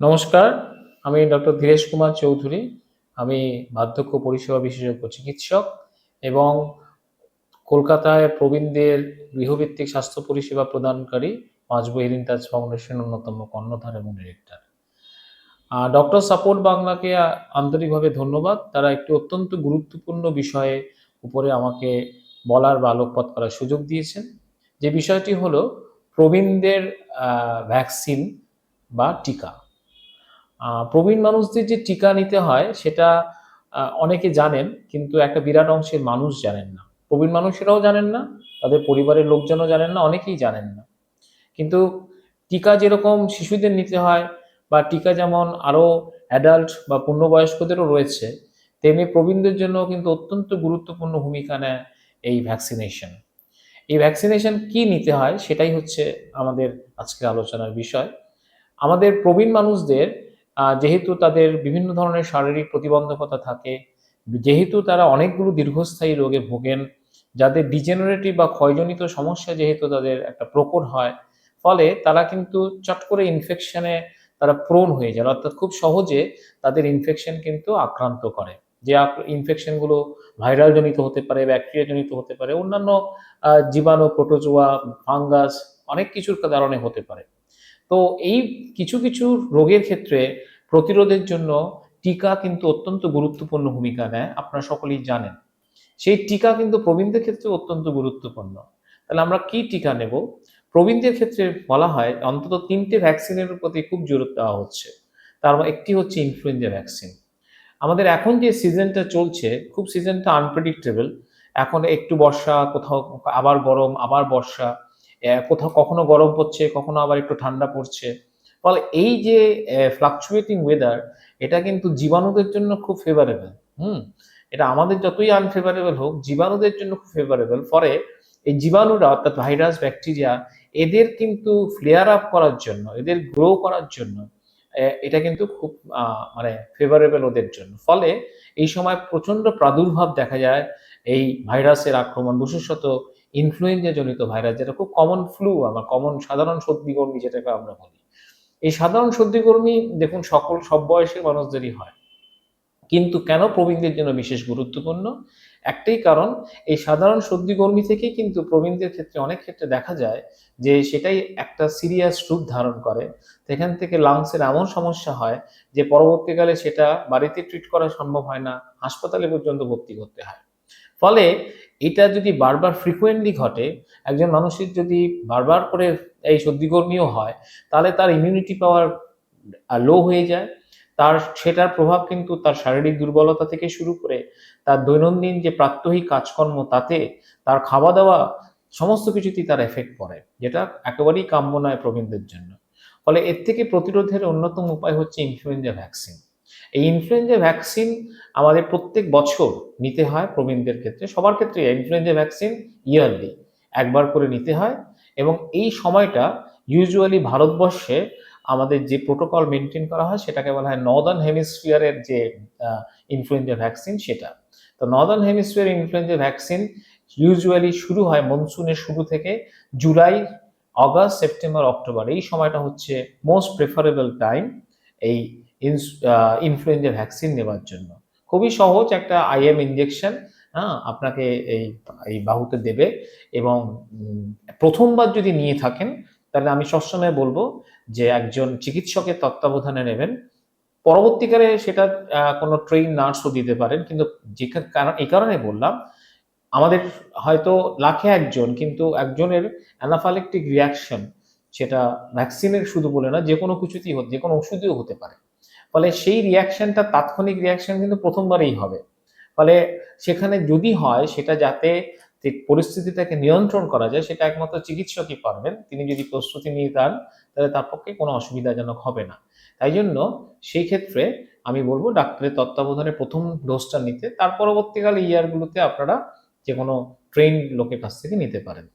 নমস্কার, আমি ডক্টর ধীরেশ কুমার চৌধুরী। আমি বার্ধক্য পরিষেবা বিশেষজ্ঞ চিকিৎসক এবং কলকাতায় প্রবীণদের গৃহভিত্তিক স্বাস্থ্য পরিষেবা প্রদানকারী মাঝবো হেরিন্টাজ ফাউন্ডেশন অন্যতম কর্ণধার এবং ডিরেক্টর। ডক্টর সাপোর্ট বাংলাকে আন্তরিকভাবে ধন্যবাদ। তারা একটি অত্যন্ত গুরুত্বপূর্ণ বিষয়ে উপরে আমাকে বলার বা আলোকপাত করার সুযোগ দিয়েছেন। যে বিষয়টি হলো প্রবীণদের ভ্যাকসিন বা টিকা। প্রবীণ মানুষদের যে টিকা নিতে হয়, সেটা অনেকে জানেন, কিন্তু একটা বিরাট অংশের মানুষ জানেন না। প্রবীণ মানুষেরাও জানেন না, তাদের পরিবারের লোকজনও জানেন না, অনেকেই জানেন না। কিন্তু টিকা যেরকম শিশুদের নিতে হয়, বা টিকা যেমন আরও অ্যাডাল্ট বা পূর্ণবয়স্কদেরও রয়েছে, তেমনি প্রবীণদের জন্য কিন্তু অত্যন্ত গুরুত্বপূর্ণ ভূমিকা নেয় এই ভ্যাকসিনেশন এই ভ্যাকসিনেশন কি নিতে হয়, সেটাই হচ্ছে আমাদের আজকের আলোচনার বিষয়। আমাদের প্রবীণ মানুষদের যেহেতু তাদের বিভিন্ন ধরনের শারীরিক প্রতিবন্ধকতা থাকে, যেহেতু তারা অনেকগুলো দীর্ঘস্থায়ী রোগে ভোগেন, যাদের ডিজেনারেটিভ বা ক্ষয়জনিত সমস্যা যেহেতু তাদের একটা প্রকট হয়, ফলে তারা কিন্তু চট করে ইনফেকশনে তারা প্রোন হয়ে যায়, অর্থাৎ খুব সহজে তাদের ইনফেকশন কিন্তু আক্রান্ত করে, যে ইনফেকশনগুলো ভাইরাল জনিত হতে পারে ব্যাকটেরিয়া জনিত হতে পারে, অন্যান্য জীবাণু প্রোটোজোয়া ফাঙ্গাস অনেক কিছুর কারণে হতে পারে। তো এই কিছু কিছু রোগের ক্ষেত্রে প্রতিরোধের জন্য টিকা কিন্তু অত্যন্ত গুরুত্বপূর্ণ ভূমিকা নেয়, আপনারা সকলেই জানেন। সেই টিকা কিন্তু প্রবীণদের ক্ষেত্রে অত্যন্ত গুরুত্বপূর্ণ। তাহলে আমরা কি টিকা নেব? প্রবীণদের ক্ষেত্রে বলা হয় অন্তত তিনটে ভ্যাকসিনের প্রতি খুব জোর দেওয়া হচ্ছে। তার একটি হচ্ছে ইনফ্লুয়েঞ্জা ভ্যাকসিন আমাদের এখন যে সিজনটা চলছে, খুব সিজনটা আনপ্রেডিক্টেবল এখন একটু বর্ষা, কোথাও আবার গরম, আবার বর্ষা। কোথাও কখনো গরম পড়ছে, কখনো আবার একটু ঠান্ডা পড়ছে। ফলে এই যে ফ্লাকচুয়েটিং ওয়েদার এটা কিন্তু জীবাণুদের জন্য খুব ফেভারেবল হুম? এটা আমাদের যতই আনফেভারেবল হোক, জীবাণুদের জন্য খুব ফেভারেবল ফলে এই জীবাণুরা, অর্থাৎ ভাইরাস ব্যাকটেরিয়া এদের কিন্তু ফ্লেয়ার আপ করার জন্য, এদের গ্রো করার জন্য এটা কিন্তু খুব মানে ফেভারেবল ওদের জন্য। ফলে এই সময় প্রচণ্ড প্রাদুর্ভাব দেখা যায়, এই ভাইরাসের আক্রমণ, বিশেষত ইনফ্লুয়েঞ্জা জনিত ভাইরাস যেটা খুব কমন ফ্লু আমার কমন সাধারণ সর্দিকর্মী যেটাকে আমরা বলি। এই সাধারণ সর্দিকর্মী দেখুন, সকল, সব বয়সের মানুষদেরই হয়। কিন্তু কেন প্রবীণদের জন্য বিশেষ গুরুত্বপূর্ণ? একটাই কারণ, এই সাধারণ সর্দিকর্মী থেকেই কিন্তু প্রবীণদের ক্ষেত্রে অনেক ক্ষেত্রে দেখা যায় যে সেটাই একটা সিরিয়াস রূপ ধারণ করে। সেখান থেকে লাংসের এমন সমস্যা হয় যে পরবর্তীকালে সেটা বাড়িতে ট্রিট করা সম্ভব হয় না, হাসপাতালে পর্যন্ত ভর্তি করতে হয়। ফলে এটা যদি বারবার ফ্রিকোয়েন্টলি ঘটে, একজন মানুষের যদি বারবার করে এই সর্দিকর্মীও হয়, তাহলে তার ইমিউনিটি পাওয়ার লো হয়ে যায়। তার, সেটার প্রভাব কিন্তু তার শারীরিক দুর্বলতা থেকে শুরু করে, তার দৈনন্দিন যে প্রাত্যহিক কাজকর্ম, তাতে তার খাওয়া দাওয়া সমস্ত কিছুতেই তার এফেক্ট পড়ে, যেটা একেবারেই কাম্য নয় প্রবীণদের জন্য। ফলে এর থেকে প্রতিরোধের অন্যতম উপায় হচ্ছে ইনফ্লুয়েঞ্জা ভ্যাকসিন এই ইনফ্লুয়েঞ্জা ভ্যাকসিন আমাদের প্রত্যেক বছর নিতে হয় প্রবীণদের ক্ষেত্রে। সবার ক্ষেত্রে ইনফ্লুয়েঞ্জা ভ্যাকসিন ইয়ারলি একবার করে নিতে হয় এবং এই সময়টা ইউজুয়ালি ভারতবর্ষে আমাদের যে প্রোটোকল মেনটেন করা হয় সেটাকে বলা হয় নর্দার্ন হেমিস্ফিয়ারের যে ইনফ্লুয়েঞ্জা ভ্যাকসিন সেটা। তো northern hemisphere influenza vaccine usually শুরু হয় মনসুনের শুরু থেকে জুলাই অগাস্ট সেপ্টেম্বর অক্টোবর এই সময়টা হচ্ছে মোস্ট প্রেফারেবল টাইম এই ইনফ্লুয়েঞ্জা ভ্যাকসিন নেওয়ার জন্য। খুবই সহজ একটা আইএম ইঞ্জেকশন হ্যাঁ আপনাকে এই এই বাহুতে দেবে এবং প্রথমবার যদি নিয়ে থাকেন, তাহলে আমি সবসময় বলব যে একজন চিকিৎসকের তত্ত্বাবধানে নেবেন। পরবর্তীকালে সেটা কোনো ট্রেন নার্সও দিতে পারেন, কিন্তু যে কারণ, এই কারণে বললাম, আমাদের হয়তো লাখে একজন, কিন্তু একজনের অ্যানাফালেকটিক রিয়াকশন সেটা ভ্যাকসিনের শুধু বলে না যে কোনো কিছুতেই হতে যে কোনো ওষুধেও হতে পারে। ফলে সেই রিয়াকশনটা তাৎক্ষণিক রিয়াকশন কিন্তু প্রথমবারেই হবে। ফলে সেখানে যদি হয়, সেটা যাতে পরিস্থিতিটাকে নিয়ন্ত্রণ করা যায়, সেটা একমাত্র চিকিৎসকই পারবেন। তিনি যদি প্রস্তুতি নিয়ে যান, তাহলে তার পক্ষে কোনো অসুবিধাজনক হবে না। তাই জন্য সেই ক্ষেত্রে আমি বলব, ডাক্তারের তত্ত্বাবধানে প্রথম ডোজটা নিতে, তার পরবর্তীকালে ইয়ারগুলোতে আপনারা যে কোনো ট্রেন লোকের কাছ থেকে নিতে পারেন।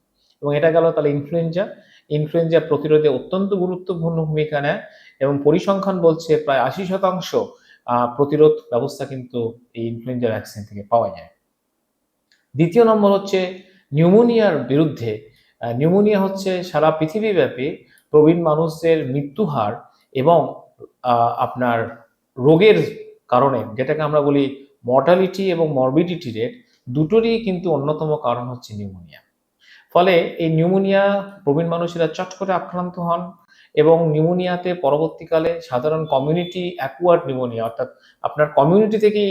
এবং এটা গেল তাহলে ইনফ্লুয়েঞ্জা ইনফ্লুয়েঞ্জা প্রতিরোধে অত্যন্ত গুরুত্বপূর্ণ ভূমিকা নেয় এবং পরিসংখ্যান বলছে প্রায় আশি শতাংশ প্রতিরোধ ব্যবস্থা কিন্তু এই ইনফ্লুয়েঞ্জা ভ্যাকসিন থেকে পাওয়া যায়। দ্বিতীয় নম্বর হচ্ছে নিউমোনিয়ার বিরুদ্ধে। নিউমোনিয়া হচ্ছে সারা পৃথিবীব্যাপী প্রবীণ মানুষদের মৃত্যু হার এবং আপনার রোগের কারণে, যেটাকে আমরা বলি মর্টালিটি এবং মরবিডিটি রেট দুটোরই কিন্তু অন্যতম কারণ হচ্ছে নিউমোনিয়া ফলে এই নিউমোনিয়া প্রবীণ মানুষেরা চট করে আক্রান্ত হন এবং নিউমোনিয়াতে পরবর্তীকালে সাধারণ কমিউনিটি অ্যাকুয়ার্ড নিউমোনিয়া অর্থাৎ আপনার কমিউনিটি থেকে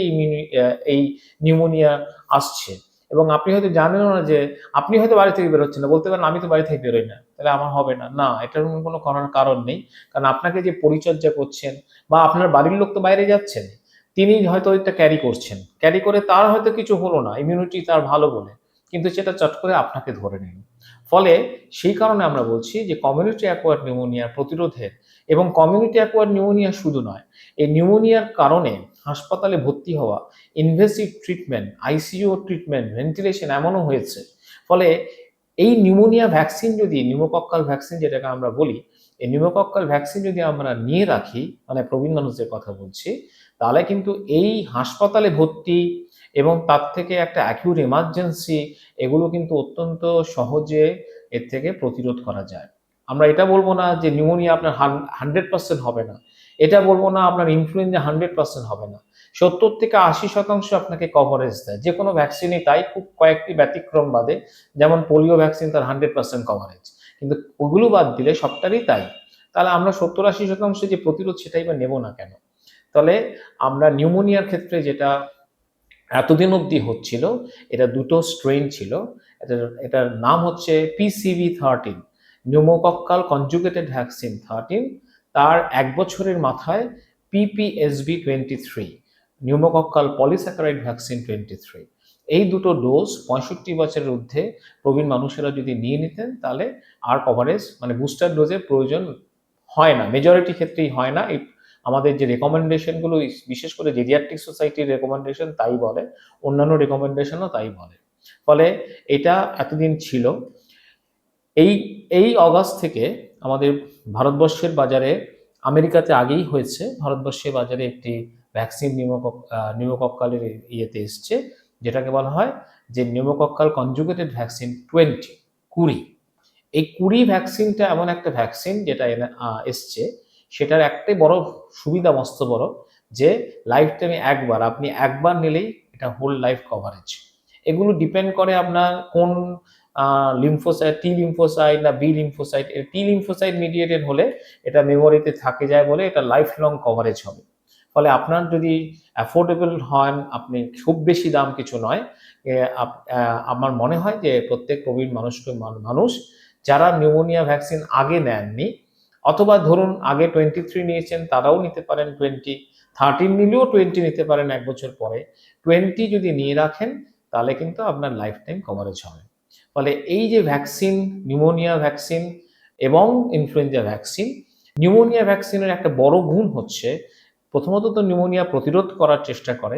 এই নিউমোনিয়া আসছে। এবং আপনি হয়তো জানেনও না যে আপনি হয়তো বাড়ি থেকে বেরোচ্ছেন না, বলতে পারেন আমি তো বাড়ি থেকে বেরোই না, তাহলে আমার হবে না। না, এটার কোনো কারণ নেই, কারণ আপনাকে যে পরিচর্যা করছেন বা আপনার বাড়ির লোক তো বাইরে যাচ্ছেন, তিনি হয়তো এটা ক্যারি করছেন। ক্যারি করে তার হয়তো কিছু হলো না ইমিউনিটি তার ভালো বলে। কিন্তু সেটা চট করে আপনাকে ধরে নিল। ফলে সেই কারণে আমরা বলছি যে কমিউনিটি অ্যাকোয়ার্ড নিউমোনিয়া প্রতিরোধের এবং কমিউনিটি অ্যাকোয়ার্ড নিউমোনিয়া শুধু নয়, এই নিউমোনিয়ার কারণে হাসপাতালে ভর্তি হওয়া invasive treatment ICU treatment ventilation এমনও হয়েছে। ফলে এই নিউমোনিয়া ভ্যাকসিন যদি নিউমোকক্কাল ভ্যাকসিন যেটাকে আমরা বলি এই নিউমোকক্কাল ভ্যাকসিন যদি আমরা নিয়ে রাখি মানে প্রবীণ কথা বলছি, তাহলে কিন্তু এই হাসপাতালে ভর্তি এবং তার থেকে একটা অ্যাকিউট এমার্জেন্সি এগুলো কিন্তু অত্যন্ত সহজে এর থেকে প্রতিরোধ করা যায়। আমরা এটা বলব না যে নিউমোনিয়া আপনার হান্ড্রেড পার্সেন্ট হবে না। এটা বলব না আপনার ইনফ্লুয়েঞ্জা হান্ড্রেড পার্সেন্ট হবে না। সত্তর থেকে আশি শতাংশ আপনাকে কভারেজ দেয়। যে কোনো ভ্যাকসিনই তাই, খুব কয়েকটি ব্যতিক্রম বাদে, যেমন পোলিও ভ্যাকসিন তার হান্ড্রেড পার্সেন্ট কভারেজ কিন্তু ওগুলো বাদ দিলে সবটারই তাই। তাহলে আমরা সত্তর আশি শতাংশ যে প্রতিরোধ সেটাই বা নেব না কেন? তাহলে আমরা নিউমোনিয়ার ক্ষেত্রে যেটা এতদিন অবধি হচ্ছিল, এটা দুটো স্ট্রেন ছিল। এটার এটার নাম হচ্ছে PCV thirteen pneumococcal conjugated vaccine thirteen তার এক বছরের মাথায় PPSV twenty three pneumococcal polysaccharide vaccine twenty three এই দুটো ডোজ পঁয়ষট্টি বছরের ঊর্ধ্বে প্রবীণ মানুষেরা যদি নিয়ে নিতেন, তাহলে আর কভারেজ মানে বুস্টার ডোজের প্রয়োজন হয় না। মেজরিটি ক্ষেত্রেই হয় না। এই আমাদের যে রেকমেন্ডেশনগুলো বিশেষ করে জেডিয়াট্রিক সোসাইটির রেকমেন্ডেশন তাই বলে, অন্যান্য রেকমেন্ডেশনও তাই বলে। ফলে এটা এতদিন ছিল। এই এই অগাস্ট থেকে আমাদের ভারতবর্ষের বাজারে, আমেরিকাতে আগেই হয়েছে, ভারতবর্ষের বাজারে একটি ভ্যাকসিন নিউমোকক নিউমোকক্কালের ইয়েতে এসছে। যেটাকে বলা হয় যে নিউমোকক্কাল কনজুগেটেড ভ্যাকসিন টোয়েন্টি কুড়ি। এই কুড়ি ভ্যাকসিনটা এমন একটা ভ্যাকসিন যেটা এনে- এসছে, সেটার একটাই বড় সুবিধা, মস্ত বড়, যে লাইফ টাইমে একবার, আপনি একবার নিলেই এটা হোল লাইফ কভারেজ এগুলো ডিপেন্ড করে আপনার কোন লিম্ফোসাইট টি লিম্ফোসাইট না B lymphocyte T lymphocyte mediated হলে এটা মেমোরিতে থাকে যায় বলে এটা লাইফ লং কভারেজ হবে। ফলে আপনার যদি অ্যাফোর্ডেবল হন, আপনি খুব বেশি দাম কিছু নয়। আমার মনে হয় যে প্রত্যেক প্রবীণ মানুষকে মানুষ যারা নিউমোনিয়া ভ্যাকসিন আগে নেননি অথবা ধরুন আগে টোয়েন্টি থ্রি নিয়েছেন তারাও নিতে পারেন টোয়েন্টি থার্টিন নিলেও টোয়েন্টি নিতে পারেন এক বছর পরে। টোয়েন্টি যদি নিয়ে রাখেন তাহলে কিন্তু আপনার লাইফ টাইম কভারেজ হবে। ফলে এই যে ভ্যাকসিন নিউমোনিয়া ভ্যাকসিন এবং ইনফ্লুয়েঞ্জা ভ্যাকসিন নিউমোনিয়া ভ্যাকসিনের একটা বড় গুণ হচ্ছে প্রথমত তো নিউমোনিয়া প্রতিরোধ করার চেষ্টা করে।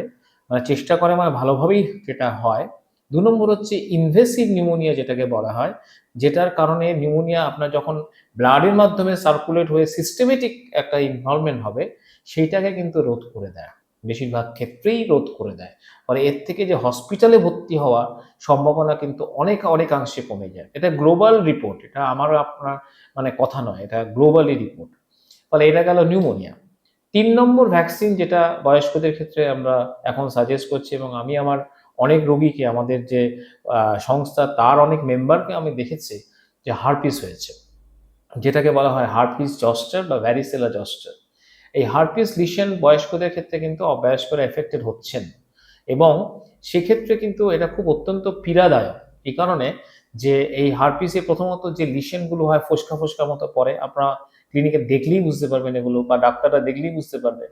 মানে চেষ্টা করে মানে ভালোভাবেই যেটা হয়। দু নম্বর হচ্ছে ইনভেসিভ নিউমোনিয়া যেটাকে বলা হয়, যেটার কারণে নিউমোনিয়া আপনার যখন ব্লাডের মাধ্যমে সার্কুলেট হয়ে সিস্টেমেটিক একটা ইনভলভমেন্ট হবে, সেইটাকে কিন্তু রোধ করে দেয়। বেশিরভাগ ক্ষেত্রেই রোধ করে দেয়। ফলে এর থেকে যে হসপিটালে ভর্তি হওয়া সম্ভাবনা কিন্তু অনেক অনেকাংশে কমে যায়। এটা গ্লোবাল রিপোর্ট এটা আমার আপনার মানে কথা নয়, এটা গ্লোবালি রিপোর্ট ফলে এটা গেল নিউমোনিয়া তিন নম্বর ভ্যাকসিন যেটা বয়স্কদের ক্ষেত্রে আমরা এখন সাজেস্ট করছি এবং আমি আমার অনেক রোগীকে, আমাদের যে সংস্থা তার অনেক মেম্বারকে আমি দেখেছি যে হারপিস হয়েছে। যেটাকে বলা হয় হারপিস জস্টার বা ভ্যারিসেলা জস্টার। এই হারপিস লিশন বয়স্কদের ক্ষেত্রে কিন্তু অবয়স্করা এফেক্টেড হচ্ছেন এবং সেক্ষেত্রে কিন্তু এটা খুব অত্যন্ত পীড়াদায়ক। এই কারণে যে এই হারপিসে প্রথমত যে লিশনগুলো হয় ফোসকা ফোসকার মতো পরে আপনারা ক্লিনিকে দেখলেই বুঝতে পারবেন এগুলো বা ডাক্তাররা দেখলেই বুঝতে পারবে।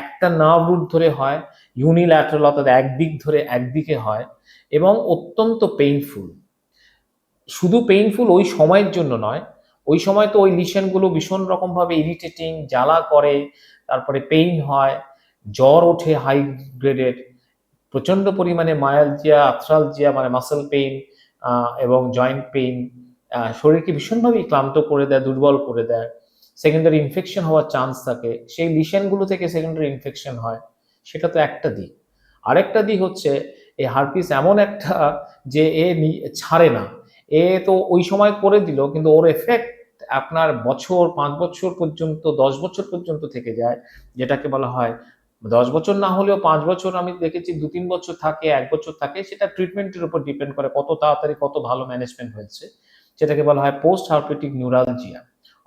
একটা নার্ভ রুট ধরে হয় ইউনিল্যাটারাল অর্থাৎ একদিক ধরে একদিকে হয় এবং অত্যন্ত পেইনফুল শুধু পেইনফুল ওই সময়ের জন্য নয়, ওই সময় তো ওই লিশনগুলো ভীষণ রকমভাবে ইরিটেটিং জ্বালা করে, তারপরে পেইন হয়, জ্বর ওঠে হাই গ্রেডের প্রচণ্ড পরিমাণে মায়ালজিয়া আথ্রালজিয়া মানে মাসেল পেইন এবং জয়েন্ট পেইন শরীরকে ভীষণভাবে ক্লান্ত করে দেয়, দুর্বল করে দেয়। সেকেন্ডারি ইনফেকশন হওয়ার চান্স থাকে। সেই লিশনগুলো থেকে সেকেন্ডারি ইনফেকশন হয়, সেটা তো একটা দিক। আরেকটা দিক হচ্ছে, এই হারপিস এমন একটা যে এ ছাড়ে না। এ তো ওই সময় করে দিল, কিন্তু ওর এফেক্ট আপনার বছর, পাঁচ বছর পর্যন্ত, দশ বছর পর্যন্ত থেকে যায়, যেটাকে বলা হয়, দশ বছর না হলেও পাঁচ বছর আমি দেখেছি দু তিন বছর থাকে, এক বছর থাকে, সেটা ট্রিটমেন্টের উপর ডিপেন্ড করে কত তাড়াতাড়ি কত ভালো ম্যানেজমেন্ট হয়েছে। সেটাকে বলা হয় পোস্ট হার্পেটিক নিউরালজিয়া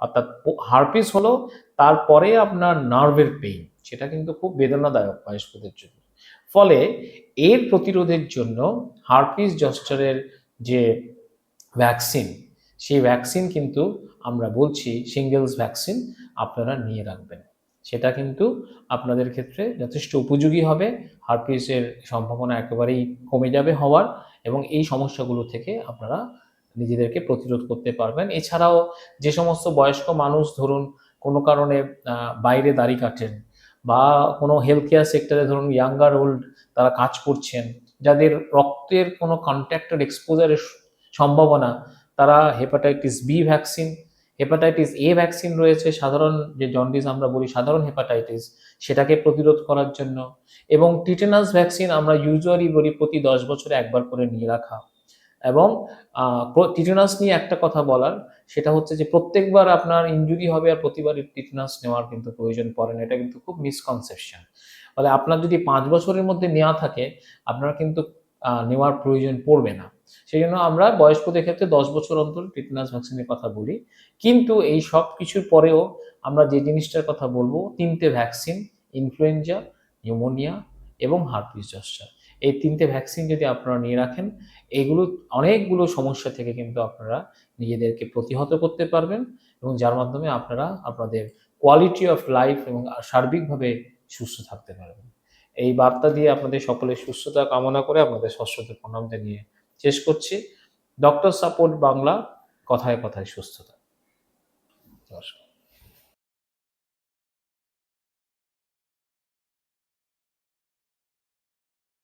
অর্থাৎ হার্পিস হলো তারপরে আপনার নার্ভের পেইন, সেটা কিন্তু খুব বেদনাদায়ক বয়স্কদের জন্য। ফলে এর প্রতিরোধের জন্য হার্পিস জস্টারের যে ভ্যাকসিন, সেই ভ্যাকসিন কিন্তু আমরা বলছি সিঙ্গেলস ভ্যাকসিন আপনারা নিয়ে রাখবেন। সেটা কিন্তু আপনাদের ক্ষেত্রে যথেষ্ট উপযোগী হবে, হার্পিসের সম্ভাবনা একেবারেই কমে যাবে হওয়ার এবং এই সমস্যাগুলো থেকে আপনারা নিজেদেরকে প্রতিরোধ করতে পারবেন। এছাড়াও যে সমস্ত বয়স্ক মানুষ ধরুন কোনো কারণে বাইরে দাড়ি কাটেন বা কোনো হেলথ কেয়ার সেক্টরে ধরুন ইয়াঙ্গার ওল্ড তারা কাজ করছেন, যাদের রক্তের কোনো কন্ট্যাক্টেড এক্সপোজারের সম্ভাবনা, তারা hepatitis B vaccine hepatitis A vaccine রয়েছে, সাধারণ যে জন্ডিস আমরা বলি সাধারণ হেপাটাইটিস সেটাকে প্রতিরোধ করার জন্য। এবং টিটেনাস ভ্যাকসিন আমরা ইউজুয়ালি বলি প্রতি দশ বছরে একবার করে নিয়ে রাখা। এবং টিটেনাস নিয়ে একটা কথা বলার, সেটা হচ্ছে যে প্রত্যেকবার আপনার ইনজুরি হবে আর প্রতিবার টিটেনাস নেওয়ার কিন্তু প্রয়োজন পড়ে না, এটা কিন্তু খুব মিসকনসেপশন ফলে আপনার যদি পাঁচ বছরের মধ্যে নেওয়া থাকে, আপনার কিন্তু নেওয়ার প্রয়োজন পড়বে না। সেই জন্য আমরা বয়স্কদের ক্ষেত্রে দশ বছর অন্তর টিটেনাস ভ্যাকসিনের কথা বলি। কিন্তু এই সব কিছুর পরেও আমরা যে জিনিসটার কথা বলব, তিনটে ভ্যাকসিন, ইনফ্লুয়েঞ্জা, নিউমোনিয়া এবং হার্পিস জস্টার এই তিনটে ভ্যাকসিন যদি আপনারা নিয়ে রাখেন, এগুলো অনেকগুলো সমস্যা থেকে কিন্তু আপনারা নিজেদেরকে প্রতিহত করতে পারবেন এবং যার মাধ্যমে আপনারা আপনাদের কোয়ালিটি অফ লাইফ এবং সার্বিকভাবে সুস্থ থাকতে পারবেন। এই বার্তা দিয়ে আপনাদের সকলের সুস্থতা কামনা করে আপনাদের ষষ্ঠতে প্রণাম জানিয়ে শেষ করছি। ডক্টর সাপোর্ট বাংলা, কথায় কথায় সুস্থতা। নমস্কার।